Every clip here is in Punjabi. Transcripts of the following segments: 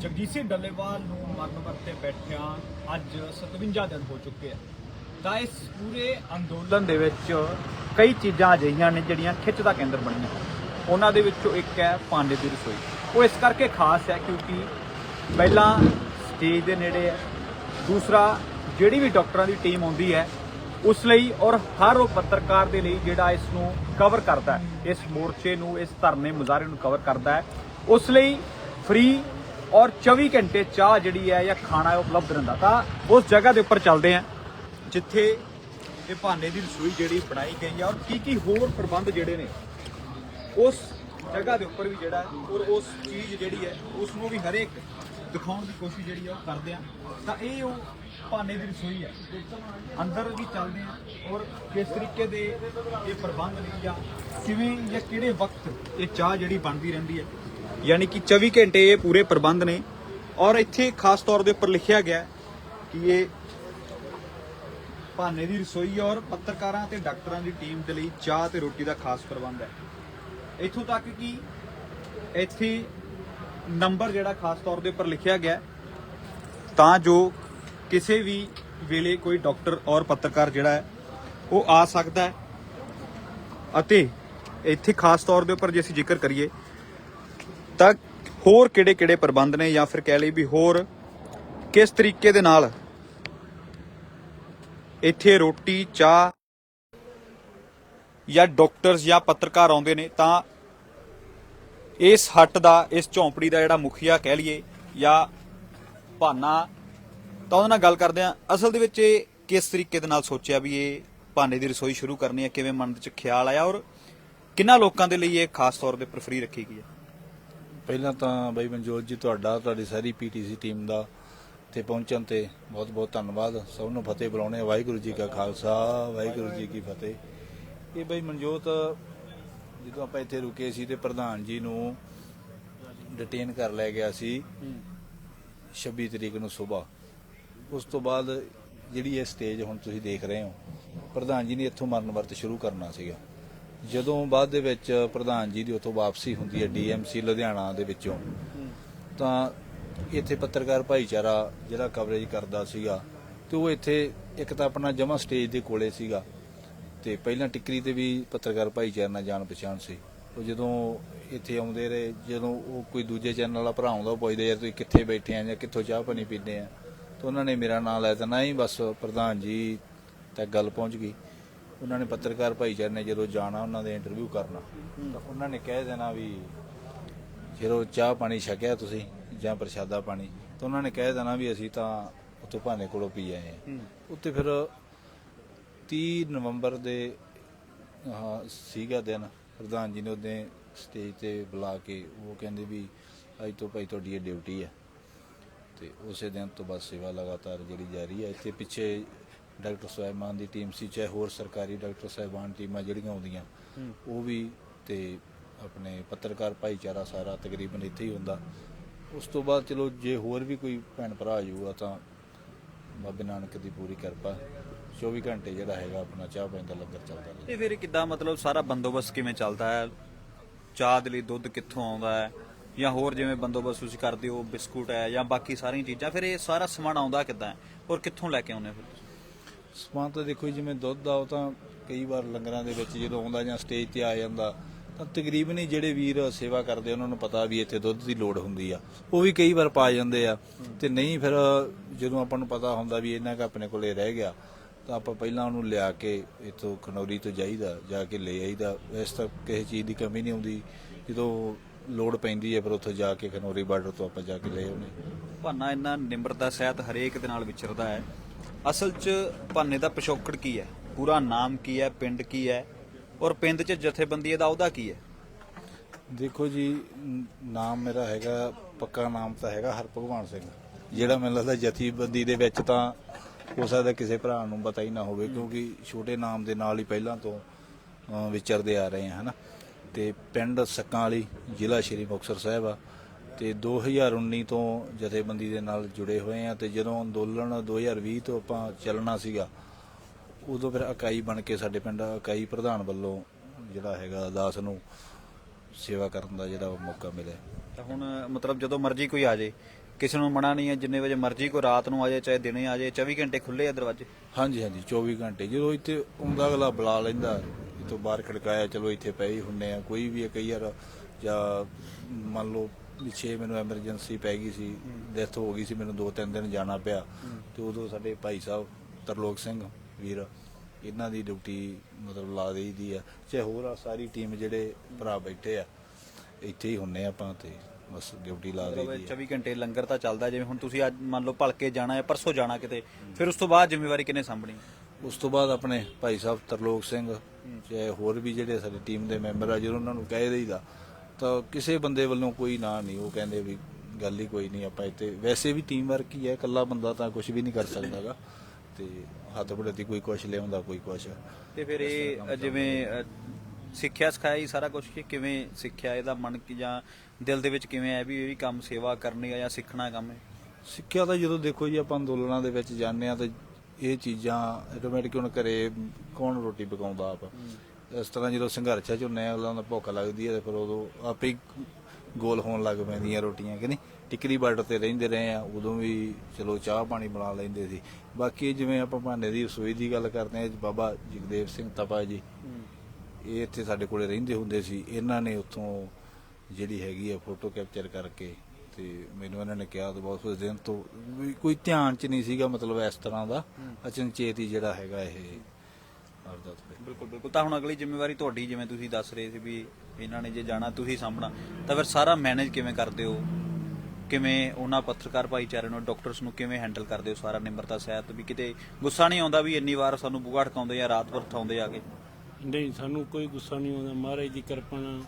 ਜਗਜੀਤ ਸਿੰਘ ਡੱਲੇਵਾਲ ਨੂੰ ਮਰਨ ਵਰਤੇ ਬੈਠਿਆਂ ਅੱਜ 57 ਦਿਨ ਹੋ ਚੁੱਕੇ ਆ। ਤਾਂ ਇਸ ਪੂਰੇ ਅੰਦੋਲਨ ਦੇ ਵਿੱਚ ਕਈ ਚੀਜ਼ਾਂ ਅਜਿਹੀਆਂ ਨੇ ਜਿਹੜੀਆਂ ਖਿੱਚ ਦਾ ਕੇਂਦਰ ਬਣੀਆਂ। ਉਹਨਾਂ ਦੇ ਵਿੱਚੋਂ ਇੱਕ ਹੈ ਪਾਂਡੇ ਦੀ ਰਸੋਈ। ਉਹ ਇਸ ਕਰਕੇ ਖਾਸ ਹੈ ਕਿਉਂਕਿ ਪਹਿਲਾਂ ਸਟੇਜ ਦੇ ਨੇੜੇ ਹੈ। ਦੂਸਰਾ, ਜਿਹੜੀ ਵੀ ਡਾਕਟਰਾਂ ਦੀ ਟੀਮ ਆਉਂਦੀ ਹੈ, ਉਸ ਲਈ ਔਰ ਹਰ ਉਹ ਪੱਤਰਕਾਰ ਦੇ ਲਈ ਜਿਹੜਾ ਇਸ ਨੂੰ ਕਵਰ ਕਰਦਾ ਹੈ, ਇਸ ਮੋਰਚੇ ਨੂੰ, ਇਸ ਧਰਨੇ ਮੁਜ਼ਾਹਰੇ ਨੂੰ ਕਵਰ ਕਰਦਾ ਹੈ, ਉਸ ਲਈ ਫ੍ਰੀ ਔਰ 24 ਘੰਟੇ ਚਾਹ ਜਿਹੜੀ ਹੈ ਜਾਂ ਖਾਣਾ ਹੈ ਉਪਲਬਧ ਰਹਿੰਦਾ। ਤਾਂ ਉਸ ਜਗ੍ਹਾ ਦੇ ਉੱਪਰ ਚੱਲਦੇ ਹਾਂ, ਜਿੱਥੇ ਇਹ ਭਾਨੇ ਦੀ ਰਸੋਈ ਜਿਹੜੀ ਬਣਾਈ ਗਈ ਹੈ ਔਰ ਕੀ ਕੀ ਹੋਰ ਪ੍ਰਬੰਧ ਜਿਹੜੇ ਨੇ, ਉਸ ਜਗ੍ਹਾ ਦੇ ਉੱਪਰ ਵੀ ਜਿਹੜਾ ਔਰ ਉਸ ਚੀਜ਼ ਜਿਹੜੀ ਹੈ ਉਸ ਨੂੰ ਵੀ ਹਰੇਕ ਦਿਖਾਉਣ ਦੀ ਕੋਸ਼ਿਸ਼ ਜਿਹੜੀ ਆ ਉਹ ਕਰਦੇ ਆ ਤਾਂ ਇਹ ਉਹ ਭਾਨੇ ਦੀ ਰਸੋਈ ਹੈ, ਅੰਦਰ ਵੀ ਚੱਲਦੇ ਆ ਔਰ ਕਿਸ ਤਰੀਕੇ ਦੇ ਇਹ ਪ੍ਰਬੰਧ ਨੇ ਜਾਂ ਕਿਵੇਂ ਜਾਂ ਕਿਹੜੇ ਵਕਤ ਇਹ ਚਾਹ ਜਿਹੜੀ ਬਣਦੀ ਰਹਿੰਦੀ ਹੈ ਯਾਨੀ ਕਿ 24 ਘੰਟੇ ਇਹ ਪੂਰੇ ਪ੍ਰਬੰਧ ਨੇ। ਔਰ ਇੱਥੇ ਖਾਸ ਤੌਰ ਦੇ ਉੱਪਰ ਲਿਖਿਆ ਗਿਆ ਕਿ ਇਹ ਭਾਨੇ ਦੀ ਰਸੋਈ ਔਰ ਪੱਤਰਕਾਰਾਂ ਤੇ ਡਾਕਟਰਾਂ ਦੀ ਟੀਮ ਦੇ ਲਈ ਚਾਹ ਤੇ ਰੋਟੀ ਦਾ ਖਾਸ ਪ੍ਰਬੰਧ ਹੈ। ਇੱਥੋਂ ਤੱਕ ਕਿ ਇੱਥੇ ਨੰਬਰ ਜਿਹੜਾ ਖਾਸ ਤੌਰ ਦੇ ਉੱਪਰ ਲਿਖਿਆ ਗਿਆ, ਤਾਂ ਜੋ ਕਿਸੇ ਵੀ ਵੇਲੇ ਕੋਈ ਡਾਕਟਰ ਔਰ ਪੱਤਰਕਾਰ ਜਿਹੜਾ ਹੈ, ਉਹ ਆ ਸਕਦਾ ਹੈ। ਅਤੇ ਇੱਥੇ ਖਾਸ ਤੌਰ ਦੇ ਉੱਪਰ ਜੇ ਅਸੀਂ ਜ਼ਿਕਰ ਕਰੀਏ ਹੋਰ ਕਿਹੜੇ-ਕਿਹੜੇ ਪ੍ਰਬੰਧ ਨੇ ਜਾਂ ਫਿਰ ਕਹਿ ਲਈ ਵੀ ਹੋਰ ਕਿਸ ਤਰੀਕੇ ਦੇ ਨਾਲ ਇੱਥੇ ਰੋਟੀ, ਚਾਹ ਜਾਂ ਡਾਕਟਰਸ ਜਾਂ ਪੱਤਰਕਾਰ ਆਉਂਦੇ ਨੇ, ਤਾਂ ਇਸ ਹੱਟ ਦਾ, ਇਸ ਝੌਂਪੜੀ ਦਾ ਜਿਹੜਾ ਮੁਖੀਆ ਕਹਿ ਲਈਏ ਜਾਂ ਭਾਨਾ, ਤਾਂ ਉਹਦੇ ਨਾਲ ਗੱਲ ਕਰਦੇ ਆ ਅਸਲ ਦੇ ਵਿੱਚ ਇਹ ਕਿਸ ਤਰੀਕੇ ਦੇ ਨਾਲ ਸੋਚਿਆ ਵੀ ਇਹ ਭਾਨੇ ਦੀ ਰਸੋਈ ਸ਼ੁਰੂ ਕਰਨੀ ਹੈ, ਕਿਵੇਂ ਮਨ ਦੇ ਵਿੱਚ ਖਿਆਲ ਆਇਆ ਔਰ ਕਿੰਨਾ ਲੋਕਾਂ ਦੇ ਲਈ ਇਹ ਖਾਸ ਤੌਰ ਦੇ ਉੱਪਰ ਫ੍ਰੀ ਰੱਖੀ ਗਈ ਹੈ? ਪਹਿਲਾਂ ਤਾਂ ਬਾਈ ਮਨਜੋਤ ਜੀ ਤੁਹਾਡਾ, ਤੁਹਾਡੀ ਸਾਰੀ ਪੀਟੀਸੀ ਟੀਮ ਦਾ ਤੇ ਪਹੁੰਚਣ ਤੇ ਬਹੁਤ ਬਹੁਤ ਧੰਨਵਾਦ। ਸਭ ਨੂੰ ਫਤਿਹ ਬੁਲਾਉਣੇ ਵਾਹਿਗੁਰੂ ਜੀ ਕਾ ਖਾਲਸਾ, ਵਾਹਿਗੁਰੂ ਜੀ ਕੀ ਫਤਿਹ। ਇਹ ਬਾਈ ਮਨਜੋਤ, ਜਦੋਂ ਆਪਾਂ ਇੱਥੇ ਰੁਕੇ ਸੀ ਤੇ ਪ੍ਰਧਾਨ ਜੀ ਨੂੰ ਡਿਟੇਨ ਕਰ ਲਿਆ ਗਿਆ ਸੀ 26 ਤਰੀਕ ਨੂੰ ਸਵੇਰ। ਉਸ ਤੋਂ ਬਾਅਦ ਜਿਹੜੀ ਇਹ ਸਟੇਜ ਹੁਣ ਤੁਸੀਂ ਦੇਖ ਰਹੇ ਹੋ, ਪ੍ਰਧਾਨ ਜੀ ਨੇ ਇੱਥੋਂ ਮਰਨ ਵਰਤ ਸ਼ੁਰੂ ਕਰਨਾ ਸੀਗਾ। ਜਦੋਂ ਬਾਅਦ ਦੇ ਵਿੱਚ ਪ੍ਰਧਾਨ ਜੀ ਦੀ ਉੱਥੋਂ ਵਾਪਸੀ ਹੁੰਦੀ ਹੈ ਡੀਐਮਸੀ ਲੁਧਿਆਣਾ ਦੇ ਵਿੱਚੋਂ, ਤਾਂ ਇੱਥੇ ਪੱਤਰਕਾਰ ਭਾਈਚਾਰਾ ਜਿਹੜਾ ਕਵਰੇਜ ਕਰਦਾ ਸੀਗਾ ਤੇ ਉਹ ਇੱਥੇ ਇੱਕ ਤਾਂ ਆਪਣਾ ਜਮਾ ਸਟੇਜ ਦੇ ਕੋਲੇ ਸੀਗਾ ਤੇ ਪਹਿਲਾਂ ਟਿੱਕਰੀ ਤੇ ਵੀ ਪੱਤਰਕਾਰ ਭਾਈਚਾਰੇ ਨਾਲ ਜਾਣ ਪਛਾਣ ਸੀ। ਉਹ ਜਦੋਂ ਇੱਥੇ ਆਉਂਦੇ ਰਹੇ, ਜਦੋਂ ਉਹ ਕੋਈ ਦੂਜੇ ਚੈਨਲ ਵਾਲਾ ਭਰਾ ਆਉਂਦਾ, ਉਹ ਪੁੱਛਦੇ ਯਾਰ ਤੁਸੀਂ ਕਿੱਥੇ ਬੈਠੇ ਆ ਜਾਂ ਕਿੱਥੋਂ ਚਾਹ ਪਾਣੀ ਪੀਂਦੇ ਆ? ਤਾਂ ਉਹਨਾਂ ਨੇ ਮੇਰਾ ਨਾਮ ਲੈ ਤਾਂ ਹੀ ਬਸ ਪ੍ਰਧਾਨ ਜੀ ਤੱਕ ਗੱਲ ਪਹੁੰਚ ਗਈ। ਉਹਨਾਂ ਨੇ ਪੱਤਰਕਾਰ ਭਾਈਚਾਰੇ ਨੇ ਜਦੋਂ ਜਾਣਾ ਉਹਨਾਂ ਦੇ ਇੰਟਰਵਿਊ ਕਰਨਾ ਤਾਂ ਉਹਨਾਂ ਨੇ ਕਹਿ ਦੇਣਾ ਵੀ ਜਦੋਂ ਚਾਹ ਪਾਣੀ ਛਕਿਆ ਤੁਸੀਂ ਜਾਂ ਪ੍ਰਸ਼ਾਦਾ ਪਾਣੀ ਤਾਂ ਉਹਨਾਂ ਨੇ ਕਹਿ ਦੇਣਾ ਵੀ ਅਸੀਂ ਤਾਂ ਉੱਥੋਂ ਭਾਨੇ ਕੋਲੋਂ ਪੀ ਆਏ ਆ ਉੱਤੇ ਫਿਰ 30 ਨਵੰਬਰ ਦੇ ਹਾਂ ਸੀਗਾ ਦਿਨ ਪ੍ਰਧਾਨ ਜੀ ਨੇ ਉਹਦੇ ਸਟੇਜ ਤੇ ਬੁਲਾ ਕੇ ਉਹ ਕਹਿੰਦੇ ਵੀ ਅੱਜ ਤੋਂ ਭਾਈ ਤੁਹਾਡੀ ਇਹ ਡਿਊਟੀ ਹੈ। ਤੇ ਉਸੇ ਦਿਨ ਤੋਂ ਬਸ ਸੇਵਾ ਲਗਾਤਾਰ ਜਿਹੜੀ ਜਾਰੀ ਹੈ ਇੱਥੇ ਪਿੱਛੇ ਡਾਕਟਰ ਸੁਹਾਇਮਾਨ ਦੀ ਟੀਮ ਸੀ ਚਾਹੇ ਹੋਰ ਸਰਕਾਰੀ ਡਾਕਟਰ ਸਾਹਿਬਾਨ ਟੀਮਾਂ ਜਿਹੜੀਆਂ ਆਉਂਦੀਆਂ ਉਹ ਵੀ ਤੇ ਆਪਣੇ ਪੱਤਰਕਾਰ ਭਾਈਚਾਰਾ ਸਾਰਾ ਤਕਰੀਬਨ ਇੱਥੇ ਹੀ ਹੁੰਦਾ। ਉਸ ਤੋਂ ਬਾਅਦ ਚਲੋ ਜੇ ਹੋਰ ਵੀ ਕੋਈ ਭੈਣ ਭਰਾ ਆ ਜਾਊਗਾ ਤਾਂ ਬਾਬੇ ਨਾਨਕ ਦੀ ਪੂਰੀ ਕਿਰਪਾ। 24 ਘੰਟੇ ਜਿਹੜਾ ਹੈਗਾ ਆਪਣਾ ਚਾਹ ਪਾਣੀ ਦਾ ਲੰਗਰ ਚੱਲਦਾ ਰਹੇ ਇਹ ਫਿਰ ਕਿੱਦਾਂ ਮਤਲਬ ਸਾਰਾ ਬੰਦੋਬਸਤ ਕਿਵੇਂ ਚੱਲਦਾ ਹੈ? ਚਾਹ ਦੇ ਲਈ ਦੁੱਧ ਕਿੱਥੋਂ ਆਉਂਦਾ ਹੈ? ਜਾਂ ਹੋਰ ਜਿਵੇਂ ਬੰਦੋਬਸਤ ਤੁਸੀਂ ਕਰਦੇ ਹੋ ਬਿਸਕੁਟ ਹੈ ਜਾਂ ਬਾਕੀ ਸਾਰੀਆਂ ਚੀਜ਼ਾਂ ਫਿਰ ਇਹ ਸਾਰਾ ਸਮਾਨ ਆਉਂਦਾ ਕਿੱਦਾਂ ਹੈ? ਔਰ ਕਿੱਥੋਂ ਲੈ ਕੇ ਆਉਂਦੇ ਹੋ? ਸਮਾਨ ਤਾਂ ਦੇਖੋ ਜੀ, ਜਿਵੇਂ ਦੁੱਧ ਆ ਉਹ ਤਾਂ ਕਈ ਵਾਰ ਲੰਗਰਾਂ ਦੇ ਵਿੱਚ ਜਦੋਂ ਆਉਂਦਾ ਜਾਂ ਸਟੇਜ ਤੇ ਆ ਜਾਂਦਾ ਤਾਂ ਤਕਰੀਬਨ ਹੀ ਜਿਹੜੇ ਵੀਰ ਸੇਵਾ ਕਰਦੇ ਉਹਨਾਂ ਨੂੰ ਪਤਾ ਵੀ ਇੱਥੇ ਦੁੱਧ ਦੀ ਲੋੜ ਹੁੰਦੀ ਆ। ਉਹ ਵੀ ਕਈ ਵਾਰ ਪਾ ਜਾਂਦੇ ਆ। ਤੇ ਨਹੀਂ ਫਿਰ ਜਦੋਂ ਆਪਾਂ ਨੂੰ ਪਤਾ ਹੁੰਦਾ ਵੀ ਇਹਨਾਂ ਕ ਆਪਣੇ ਕੋਲੇ ਰਹਿ ਗਿਆ ਤਾਂ ਆਪਾਂ ਪਹਿਲਾਂ ਉਹਨੂੰ ਲਿਆ ਕੇ ਇੱਥੋਂ ਖਨੌਰੀ ਤੋਂ ਜਾਈਦਾ ਜਾ ਕੇ ਲੈ ਆਈਦਾ। ਵੈਸੇ ਤਾਂ ਕਿਸੇ ਚੀਜ਼ ਦੀ ਕਮੀ ਨਹੀਂ ਆਉਂਦੀ ਜਦੋਂ ਲੋੜ ਪੈਂਦੀ ਹੈ ਫਿਰ ਉੱਥੋਂ ਜਾ ਕੇ ਖਨੌਰੀ ਬਾਰਡਰ ਤੋਂ ਆਪਾਂ ਜਾ ਕੇ ਲੈ ਆਉਨੇ ਭਾਨਾ ਇੰਨਾ ਨਿਮਰਤਾ ਸਹਿਤ ਹਰੇਕ ਦੇ ਨਾਲ ਵਿਚਰਦਾ ਹੈ। ਅਸਲ 'ਚ ਭਾਨੇ ਦਾ ਪਿਛੋਕੜ ਕੀ ਹੈ? ਪੂਰਾ ਨਾਮ ਕੀ ਹੈ? ਪਿੰਡ ਕੀ ਹੈ? ਔਰ ਪਿੰਡ 'ਚ ਜਥੇਬੰਦੀ ਦਾ ਉਹਦਾ ਕੀ ਹੈ? ਦੇਖੋ ਜੀ ਨਾਮ ਮੇਰਾ ਹੈਗਾ, ਪੱਕਾ ਨਾਮ ਤਾਂ ਹੈਗਾ ਹਰ ਭਗਵਾਨ ਸਿੰਘ। ਜਿਹੜਾ ਮੈਨੂੰ ਲੱਗਦਾ ਜਥੇਬੰਦੀ ਦੇ ਵਿੱਚ ਤਾਂ ਹੋ ਸਕਦਾ ਕਿਸੇ ਭਰਾ ਨੂੰ ਪਤਾ ਹੀ ਨਾ ਹੋਵੇ, ਕਿਉਂਕਿ ਛੋਟੇ ਨਾਮ ਦੇ ਨਾਲ ਹੀ ਪਹਿਲਾਂ ਤੋਂ ਵਿਚਰਦੇ ਆ ਰਹੇ ਆ, ਹਨਾ? ਤੇ ਪਿੰਡ ਸੱਕਾਂ ਵਾਲੀ ਜ਼ਿਲ੍ਹਾ ਸ਼੍ਰੀ ਮੁਕਤਸਰ ਸਾਹਿਬ ਆ। ਤੇ 2019 ਤੋਂ ਜਥੇਬੰਦੀ ਦੇ ਨਾਲ ਜੁੜੇ ਹੋਏ ਆ ਤੇ ਜਦੋਂ ਅੰਦੋਲਨ 2020 ਤੋਂ ਆਪਾਂ ਚੱਲਣਾ ਸੀਗਾ ਉਦੋਂ ਫਿਰ ਇਕਾਈ ਬਣ ਕੇ ਸਾਡੇ ਪਿੰਡ ਇਕਾਈ ਪ੍ਰਧਾਨ ਵੱਲੋਂ ਜਿਹੜਾ ਹੈਗਾ ਦਾਸ ਨੂੰ ਸੇਵਾ ਕਰਨ ਦਾ ਜਿਹੜਾ ਮੌਕਾ ਮਿਲਿਆ। ਤਾਂ ਹੁਣ ਮਤਲਬ ਜਦੋਂ ਮਰਜ਼ੀ ਕੋਈ ਆ ਜੇ ਕਿਸੇ ਨੂੰ ਮਨਾ ਨਹੀਂ ਹੈ ਜਿੰਨੇ ਵਜੇ ਮਰਜ਼ੀ ਕੋਈ ਰਾਤ ਨੂੰ ਆ ਜਾਏ ਚਾਹੇ ਦਿਨੇ ਆ ਜਾਏ 24 ਘੰਟੇ ਖੁੱਲੇ ਆ ਦਰਵਾਜ਼ੇ? ਹਾਂਜੀ ਹਾਂਜੀ 24 ਘੰਟੇ। ਜਦੋਂ ਇੱਥੇ ਆਉਂਦਾ ਅਗਲਾ ਬੁਲਾ ਲੈਂਦਾ ਇਤੋਂ ਬਾਹਰ ਖੜਕਾਇਆ ਚਲੋ ਇੱਥੇ ਪਏ ਹੀ ਹੁੰਨੇ ਆ ਕੋਈ ਵੀ ਕਈ ਵਾਰ ਜਾਂ ਮੰਨ ਲਓ ਪਿੱਛੇ ਮੈਨੂੰ ਐਮਰਜੈਂਸੀ ਪੈ ਗਈ ਸੀ ਡੈਥ ਹੋ ਗਈ ਸੀ ਮੈਨੂੰ ਦੋ ਤਿੰਨ ਦਿਨ ਜਾਣਾ ਪਿਆ। ਤੇ ਉਦੋਂ ਸਾਡੇ ਭਾਈ ਸਾਹਿਬ ਤਰਲੋਕ ਸਿੰਘ ਵੀਰ ਇਹਨਾਂ ਦੀ ਡਿਊਟੀ ਮਤਲਬ ਲਾ ਦੇਈਦੀ ਆ। ਚਾਹੇ ਹੋਰ ਆ ਸਾਰੀ ਟੀਮ ਜਿਹੜੇ ਭਰਾ ਬੈਠੇ ਆ ਇੱਥੇ ਹੀ ਹੁੰਨੇ ਆਪਾਂ ਤੇ ਬਸ ਡਿਊਟੀ ਲਾ ਦੇਈਦੀ ਆ। 24 ਘੰਟੇ ਲੰਗਰ ਤਾਂ ਚੱਲਦਾ ਜਿਵੇਂ ਹੁਣ ਤੁਸੀਂ ਅੱਜ ਮੰਨ ਲਓ ਭਲਕੇ ਜਾਣਾ ਹੈ ਪਰਸੋਂ ਜਾਣਾ ਕਿਤੇ ਫਿਰ ਉਸ ਤੋਂ ਬਾਅਦ ਜ਼ਿੰਮੇਵਾਰੀ ਕਿੰਨੇ ਸਾਂਭਣੀ? ਉਸ ਤੋਂ ਬਾਅਦ ਆਪਣੇ ਭਾਈ ਸਾਹਿਬ ਤਰਲੋਕ ਸਿੰਘ ਚਾਹੇ ਹੋਰ ਵੀ ਜਿਹੜੇ ਸਾਡੀ ਟੀਮ ਦੇ ਮੈਂਬਰ ਆ ਜਦੋਂ ਉਹਨਾਂ ਨੂੰ ਕਹਿ ਦੇਈਦਾ ਤਾਂ ਕਿਸੇ ਬੰਦੇ ਵੱਲੋਂ ਕੋਈ ਨਾ ਨਹੀਂ ਉਹ ਕਹਿੰਦੇ ਵੀ ਗੱਲ ਹੀ ਕੋਈ ਨਹੀਂ ਆਪਾਂ ਇੱਥੇ ਵੈਸੇ ਵੀ ਟੀਮ ਵਰਕ ਹੀ ਹੈ ਇਕੱਲਾ ਬੰਦਾ ਤਾਂ ਕੁਝ ਵੀ ਨਹੀਂ ਕਰ ਸਕਦਾਗਾ ਤੇ ਹੱਥ ਬੜਤੀ ਕੋਈ ਕੁਛ ਲਿਆਉਂਦਾ ਕੋਈ ਕੁਛ। ਤੇ ਫਿਰ ਇਹ ਜਿਵੇਂ ਅ, ਸਿੱਖਿਆ ਹੀ ਸਾਰਾ ਕੁਝ ਕਿ ਕਿਵੇਂ ਸਿੱਖਿਆ ਇਹਦਾ ਮਨ ਕੀ ਜਾਂ ਦਿਲ ਦੇ ਵਿੱਚ ਕਿਵੇਂ ਹੈ ਵੀ ਇਹ ਵੀ ਕੰਮ ਸੇਵਾ ਕਰਨੀ ਹੈ ਜਾਂ ਸਿੱਖਣਾ ਕੰਮ ਹੈ? ਸਿੱਖਿਆ ਤਾਂ ਜਦੋਂ ਦੇਖੋ ਜੀ ਆਪਾਂ ਅੰਦੋਲਨਾਂ ਦੇ ਵਿੱਚ ਜਾਂਦੇ ਆ ਤਾਂ ਇਹ ਚੀਜ਼ਾਂ ਆਟੋਮੈਟਿਕ ਹੁਣ ਘਰੇ ਕੌਣ ਰੋਟੀ ਪਕਾਉਂਦਾ ਆਪ? ਇਸ ਤਰ੍ਹਾਂ ਜਦੋਂ ਸੰਘਰਸ਼ਾਂ ਚ ਹੁੰਨੇ ਆ ਉਹਨਾਂ ਦਾ ਭੁੱਖ ਲੱਗਦੀ ਹੈ ਤੇ ਫਿਰ ਉਦੋਂ ਆਪੇ ਹੀ ਗੋਲ ਹੋਣ ਲੱਗ ਪੈਂਦੀਆਂ ਰੋਟੀਆਂ ਕਿ ਨਹੀਂ? ਟਿਕਰੀ ਬਾਰਡਰ ਤੇ ਰਹਿੰਦੇ ਰਹੇ ਆ ਉਦੋਂ ਵੀ ਚਲੋ ਚਾਹ ਪਾਣੀ ਬਣਾ ਲੈਂਦੇ ਸੀ। ਬਾਕੀ ਜਿਵੇਂ ਆਪਾਂ ਭਾਂਡੇ ਦੀ ਰਸੋਈ ਦੀ ਗੱਲ ਕਰਦੇ ਆ ਬਾਬਾ ਜਗਦੇਵ ਸਿੰਘ ਤਪਾ ਜੀ ਇਹ ਇੱਥੇ ਸਾਡੇ ਕੋਲੇ ਰਹਿੰਦੇ ਹੁੰਦੇ ਸੀ। ਇਹਨਾਂ ਨੇ ਉੱਥੋਂ ਜਿਹੜੀ ਹੈਗੀ ਆ ਫੋਟੋ ਕੈਪਚਰ ਕਰਕੇ ਤੇ ਮੈਨੂੰ ਇਹਨਾਂ ਨੇ ਕਿਹਾ ਤੇ ਬਹੁਤ ਉਸ ਦਿਨ ਤੋਂ ਕੋਈ ਧਿਆਨ ਚ ਨਹੀਂ ਸੀਗਾ ਮਤਲਬ ਇਸ ਤਰ੍ਹਾਂ ਦਾ। ਅਚਨਚੇਤ ਹੀ ਜਿਹੜਾ ਹੈਗਾ ਇਹ ਅਰਦਾਸ ਬਿਲਕੁਲ ਬਿਲਕੁਲ। ਤਾਂ ਹੁਣ ਅਗਲੀ ਜ਼ਿੰਮੇਵਾਰੀ ਤੁਹਾਡੀ ਜਿਵੇਂ ਤੁਸੀਂ ਦੱਸ ਰਹੇ ਸੀ ਵੀ ਇਹਨਾਂ ਨੇ ਜੇ ਜਾਣਾ ਤੁਸੀਂ ਸਾਂਭਣਾ ਤਾਂ ਫਿਰ ਸਾਰਾ ਮੈਨੇਜ ਕਿਵੇਂ ਕਰਦੇ ਹੋ? ਕਿਵੇਂ ਉਹਨਾਂ ਪੱਤਰਕਾਰ ਭਾਈਚਾਰੇ ਨੂੰ ਡਾਕਟਰਸ ਨੂੰ ਕਿਵੇਂ ਹੈਂਡਲ ਕਰਦੇ ਹੋ ਸਾਰਾ ਨਿਮਰਤਾ ਸਹਿਤ ਵੀ ਕਿਤੇ ਗੁੱਸਾ ਨਹੀਂ ਆਉਂਦਾ ਵੀ ਇੰਨੀ ਵਾਰ ਸਾਨੂੰ ਬੂਹਾ ਠਕਾਉਂਦੇ ਆ ਰਾਤ ਭਰ ਠਾਉਂਦੇ ਆ ਕੇ? ਨਹੀਂ ਸਾਨੂੰ ਕੋਈ ਗੁੱਸਾ ਨਹੀਂ ਆਉਂਦਾ। ਮਹਾਰਾਜ ਦੀ ਕਿਰਪਾ ਨਾਲ।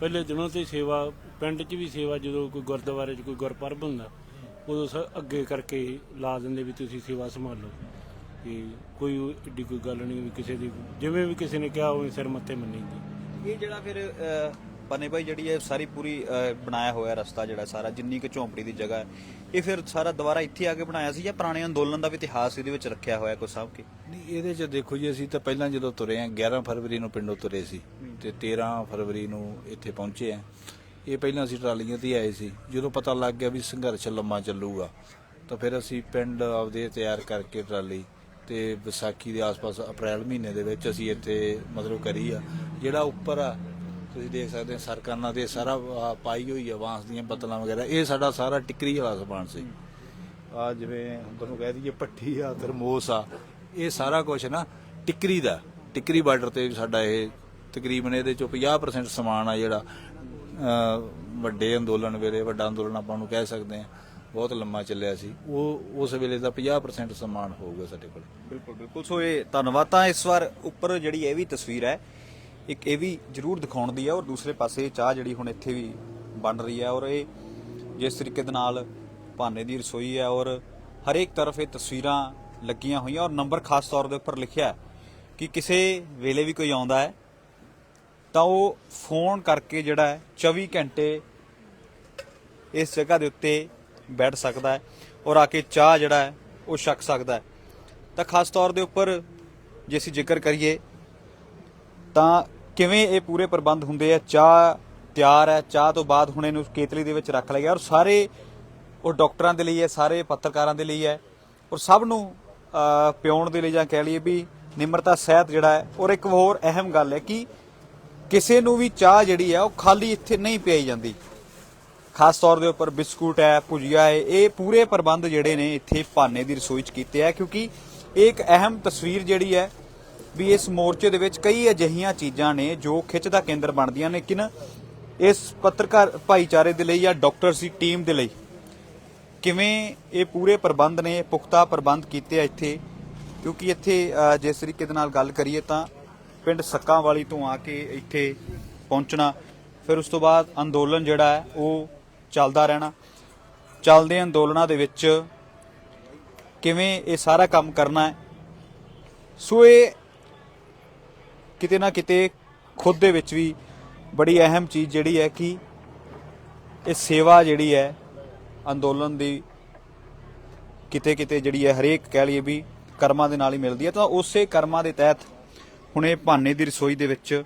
ਪਹਿਲੇ ਦਿਨੋਂ ਤੇ ਸੇਵਾ ਪਿੰਡ 'ਚ ਵੀ ਸੇਵਾ ਜਦੋਂ ਕੋਈ ਗੁਰਦੁਆਰੇ 'ਚ ਕੋਈ ਗੁਰਪੁਰਬ ਹੁੰਦਾ ਉਦੋਂ ਸ ਅੱਗੇ ਕਰਕੇ ਲਾ ਦਿੰਦੇ ਵੀ ਤੁਸੀਂ ਸੇਵਾ ਸੰਭਾਲੋ। ਕਿ ਕੋਈ ਏਡੀ ਕੋਈ ਗੱਲ ਨਹੀਂ ਵੀ ਕਿਸੇ ਦੀ ਜਿਵੇਂ ਵੀ ਕਿਸੇ ਨੇ ਕਿਹਾ ਉਵੇਂ ਸਿਰ ਮੱਥੇ ਮੰਨੀ ਦੀ ਇਹ ਜਿਹੜਾ ਫਿਰ ਅਹ, ਪਨੇ ਭਾਈ ਜਿਹੜੀ ਹੈ ਸਾਰੀ ਪੂਰੀ ਅਹ, ਬਣਾਇਆ ਹੋਇਆ ਰਸਤਾ ਜਿਹੜਾ ਸਾਰਾ ਜਿੰਨੀ ਕੁ ਝੌਂਪੜੀ ਦੀ ਜਗ੍ਹਾ ਹੈ ਇਹ ਫਿਰ ਸਾਰਾ ਦੁਬਾਰਾ ਇੱਥੇ ਆ ਕੇ ਬਣਾਇਆ ਸੀ ਜਾਂ ਪੁਰਾਣੇ ਅੰਦੋਲਨ ਦਾ ਵੀ ਇਤਿਹਾਸ ਇਹਦੇ ਵਿੱਚ ਰੱਖਿਆ ਹੋਇਆ ਕੋਈ ਸਾਂਭ ਕੇ? ਨਹੀਂ ਇਹਦੇ ਚ ਦੇਖੋ ਜੀ ਅਸੀਂ ਤਾਂ ਪਹਿਲਾਂ ਜਦੋਂ ਤੁਰੇ ਆ 11 ਫਰਵਰੀ ਨੂੰ ਪਿੰਡੋਂ ਤੁਰੇ ਸੀ ਤੇ 13 ਫਰਵਰੀ ਨੂੰ ਇੱਥੇ ਪਹੁੰਚੇ ਆ। ਇਹ ਪਹਿਲਾਂ ਅਸੀਂ ਟਰਾਲੀਆਂ ਤੇ ਆਏ ਸੀ। ਜਦੋਂ ਪਤਾ ਲੱਗ ਗਿਆ ਵੀ ਸੰਘਰਸ਼ ਲੰਮਾ ਚੱਲੂਗਾ ਤਾਂ ਫਿਰ ਅਸੀਂ ਪਿੰਡ ਆਪਦੇ ਤਿਆਰ ਕਰਕੇ ਟਰਾਲੀ ਤੇ ਵਿਸਾਖੀ ਦੇ ਆਸ-ਪਾਸ ਅਪ੍ਰੈਲ ਮਹੀਨੇ ਦੇ ਵਿੱਚ ਅਸੀਂ ਇੱਥੇ ਮਤਲਬ ਕਰੀ ਆ। ਜਿਹੜਾ ਉੱਪਰ ਆ, ਤੁਸੀਂ ਦੇਖ ਸਕਦੇ ਆ ਸਰਕਾਰਾਂ ਦੇ ਸਾਰਾ ਪਾਈ ਹੋਈ ਆ, ਬਾਂਸ ਦੀਆਂ ਬਤਲਾਂ ਵਗੈਰਾ। ਇਹ ਸਾਡਾ ਸਾਰਾ ਟਿਕਰੀ ਵਾਲਾ ਸਮਾਨ ਸੀ। ਆ ਜਿਵੇਂ ਤੁਹਾਨੂੰ ਕਹਿ ਦਈਏ ਪੱਠੀ ਆ, ਥਰਮੋਸ ਆ, ਇਹ ਸਾਰਾ ਕੁਝ ਨਾ ਟਿਕਰੀ ਦਾ। ਟਿਕਰੀ ਬਾਰਡਰ ਤੇ ਸਾਡਾ ਇਹ ਤਕਰੀਬਨ ਇਹਦੇ ਚੋਂ 50% ਸਮਾਨ ਆ ਜਿਹੜਾ ਵੱਡੇ ਅੰਦੋਲਨ ਵੇਲੇ, ਵੱਡਾ ਅੰਦੋਲਨ ਆਪਾਂ ਨੂੰ ਕਹਿ ਸਕਦੇ ਆ ਬਹੁਤ ਲੰਮਾ ਚੱਲਿਆ ਸੀ। ਉਹ ਉਸ ਵੇਲੇ ਦਾ 50% ਸਮਾਨ ਹੋਊਗਾ ਸਾਡੇ ਕੋਲ। ਬਿਲਕੁਲ ਬਿਲਕੁਲ। ਸੋ ਇਹ ਧੰਨਵਾਦ ਤਾਂ ਇਸ ਵਾਰ ਉੱਪਰ ਜਿਹੜੀ ਇਹ ਵੀ ਤਸਵੀਰ ਹੈ, ਇੱਕ ਇਹ ਵੀ ਜ਼ਰੂਰ ਦਿਖਾਉਣ ਦੀ ਹੈ ਔਰ ਦੂਸਰੇ ਪਾਸੇ ਚਾਹ ਜਿਹੜੀ ਹੁਣ ਇੱਥੇ ਵੀ ਬਣ ਰਹੀ ਹੈ ਔਰ ਇਹ ਜਿਸ ਤਰੀਕੇ ਦੇ ਨਾਲ ਭਾਨੇ ਦੀ ਰਸੋਈ ਹੈ ਔਰ ਹਰੇਕ ਤਰਫ ਇਹ ਤਸਵੀਰਾਂ ਲੱਗੀਆਂ ਹੋਈਆਂ ਔਰ ਨੰਬਰ ਖਾਸ ਤੌਰ ਦੇ ਉੱਪਰ ਲਿਖਿਆ ਕਿ ਕਿਸੇ ਵੇਲੇ ਵੀ ਕੋਈ ਆਉਂਦਾ ਹੈ, ਤਾਂ ਉਹ ਫੋਨ ਕਰਕੇ ਜਿਹੜਾ ਹੈ 24 ਘੰਟੇ ਇਸ ਜਗ੍ਹਾ ਦੇ ਉੱਤੇ ਬੈਠ ਸਕਦਾ ਹੈ ਔਰ ਆ ਕੇ ਚਾਹ ਜਿਹੜਾ ਹੈ ਉਹ ਛਕ ਸਕਦਾ ਹੈ। ਤਾਂ ਖਾਸ ਤੌਰ ਦੇ ਉੱਪਰ ਜੇ ਅਸੀਂ ਜ਼ਿਕਰ ਕਰੀਏ ਤਾਂ ਕਿਵੇਂ ਇਹ ਪੂਰੇ ਪ੍ਰਬੰਧ ਹੁੰਦੇ ਆ? ਚਾਹ ਤਿਆਰ ਹੈ ਚਾਹ ਤੋਂ ਬਾਅਦ ਹੁਣ ਇਹਨੂੰ ਕੇਤਲੀ ਦੇ ਵਿੱਚ ਰੱਖ ਲਿਆ ਗਿਆ ਔਰ ਸਾਰੇ ਉਹ ਡਾਕਟਰਾਂ ਦੇ ਲਈ ਹੈ ਸਾਰੇ ਪੱਤਰਕਾਰਾਂ ਦੇ ਲਈ ਹੈ ਔਰ ਸਭ ਨੂੰ ਅਹ, ਪਿਉਣ ਦੇ ਲਈ ਜਾਂ ਕਹਿ ਲਈਏ ਵੀ ਨਿਮਰਤਾ ਸਹਿਤ ਜਿਹੜਾ ਹੈ ਔਰ ਇੱਕ ਹੋਰ ਅਹਿਮ ਗੱਲ ਹੈ ਕਿ ਕਿਸੇ ਨੂੰ ਵੀ ਚਾਹ ਜਿਹੜੀ ਹੈ ਉਹ ਖਾਲੀ ਇੱਥੇ ਨਹੀਂ ਪਿਆਈ ਜਾਂਦੀ। ਖਾਸ ਤੌਰ ਦੇ ਉੱਪਰ ਬਿਸਕੁਟ ਹੈ, ਭੁਜੀਆ ਹੈ, ਇਹ ਪੂਰੇ ਪ੍ਰਬੰਧ ਜਿਹੜੇ ਨੇ ਇੱਥੇ ਭਾਨੇ ਦੀ ਰਸੋਈ 'ਚ ਕੀਤੇ ਆ, ਕਿਉਂਕਿ ਇਹ ਇੱਕ ਅਹਿਮ ਤਸਵੀਰ ਜਿਹੜੀ ਹੈ ਵੀ ਇਸ ਮੋਰਚੇ ਦੇ ਵਿੱਚ ਕਈ ਅਜਿਹੀਆਂ ਚੀਜ਼ਾਂ ਨੇ ਜੋ ਖਿੱਚ ਦਾ ਕੇਂਦਰ ਬਣਦੀਆਂ ਨੇ, ਲੇਕਿਨ ਇਸ ਪੱਤਰਕਾਰ ਭਾਈਚਾਰੇ ਦੇ ਲਈ ਜਾਂ ਡਾਕਟਰਸ ਦੀ ਟੀਮ ਦੇ ਲਈ ਕਿਵੇਂ ਇਹ ਪੂਰੇ ਪ੍ਰਬੰਧ ਨੇ, ਪੁਖਤਾ ਪ੍ਰਬੰਧ ਕੀਤੇ ਆ ਇੱਥੇ, ਕਿਉਂਕਿ ਇੱਥੇ ਜਿਸ ਤਰੀਕੇ ਦੇ ਨਾਲ ਗੱਲ ਕਰੀਏ ਤਾਂ ਪਿੰਡ ਸੱਕਾਂ ਵਾਲੀ ਤੋਂ ਆ ਕੇ ਇੱਥੇ ਪਹੁੰਚਣਾ, ਫਿਰ ਉਸ ਤੋਂ ਬਾਅਦ ਅੰਦੋਲਨ ਜਿਹੜਾ ਹੈ, ਉਹ ਚੱਲਦਾ ਰਹਿਣਾ। ਚੱਲਦੇ ਅੰਦੋਲਨਾਂ ਦੇ ਵਿੱਚ ਕਿਵੇਂ ਇਹ ਸਾਰਾ ਕੰਮ ਕਰਨਾ ਹੈ। ਸੋ ਇਹ ਕਿਤੇ ਨਾ ਕਿਤੇ ਖੁਦ ਦੇ ਵਿੱਚ ਵੀ ਬੜੀ ਅਹਿਮ ਚੀਜ਼ ਜਿਹੜੀ ਹੈ ਕਿ ਇਹ ਸੇਵਾ ਜਿਹੜੀ ਹੈ ਅੰਦੋਲਨ ਦੀ ਕਿਤੇ ਕਿਤੇ ਜਿਹੜੀ ਹੈ ਹਰੇਕ ਕਹਿ ਲਈਏ ਵੀ ਕਰਮਾਂ ਦੇ ਨਾਲ ਹੀ ਮਿਲਦੀ ਹੈ। ਤਾਂ ਉਸੇ ਕਰਮਾਂ ਦੇ ਤਹਿਤ ਹੁਣ ਇਹ ਭਾਨੇ ਦੀ ਰਸੋਈ ਦੇ ਵਿੱਚ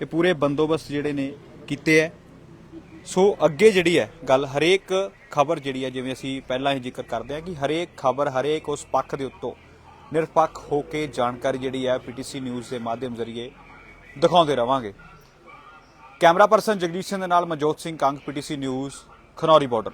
ਇਹ ਪੂਰੇ ਬੰਦੋਬਸਤ ਜਿਹੜੇ ਨੇ ਕੀਤੇ ਹੈ। ਸੋ ਅੱਗੇ ਜਿਹੜੀ ਹੈ ਗੱਲ, ਹਰੇਕ ਖਬਰ ਜਿਹੜੀ ਹੈ, ਜਿਵੇਂ ਅਸੀਂ ਪਹਿਲਾਂ ਹੀ ਜ਼ਿਕਰ ਕਰਦੇ ਹਾਂ ਕਿ ਹਰੇਕ ਖਬਰ, ਹਰੇਕ ਉਸ ਪੱਖ ਦੇ ਉੱਤੋਂ ਨਿਰਪੱਖ ਹੋ ਕੇ ਜਾਣਕਾਰੀ ਜਿਹੜੀ ਹੈ ਪੀਟੀਸੀ ਨਿਊਜ਼ ਦੇ ਮਾਧਿਅਮ ਜ਼ਰੀਏ ਦਿਖਾਉਂਦੇ ਰਵਾਂਗੇ। ਕੈਮਰਾ ਪਰਸਨ ਜਗਦੀਸ਼ ਸਿੰਘ ਦੇ ਨਾਲ Manjot Singh Kang, PTC news, Khanauri border.